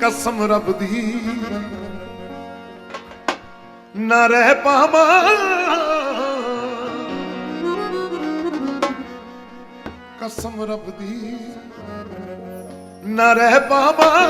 ਕਸਮ ਰੱਬ ਦੀ। ਨਾ ਰਹਿ ਪਾਵਾਂ। ਕਸਮ ਰੱਬ ਦੀ। ਨਾ ਰਹਿ ਪਾਵਾਂ।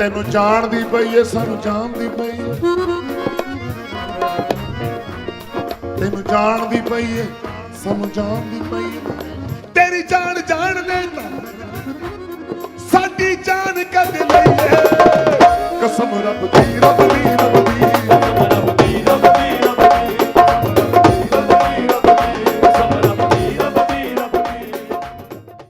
ਤੈਨੂੰ ਜਾਣਦੀ ਪਈ ਏ, ਸਾਨੂੰ ਜਾਣਦੀ ਪਈ ਤੈਨੂੰ ਜਾਣਦੀ ਪਈ ਏ, ਸਾਨੂੰ ਜਾਣਦੀ ਪਈ ਤੇਰੀ ਜਾਨ ਜਾਣ ਲੈ ਤਾਂ, ਸਾਡੀ ਜਾਨ ਕਦੇ ਲਈ ਏ। ਕਸਮ ਰੱਬ ਦੀ ਰੱਬ ਦੀ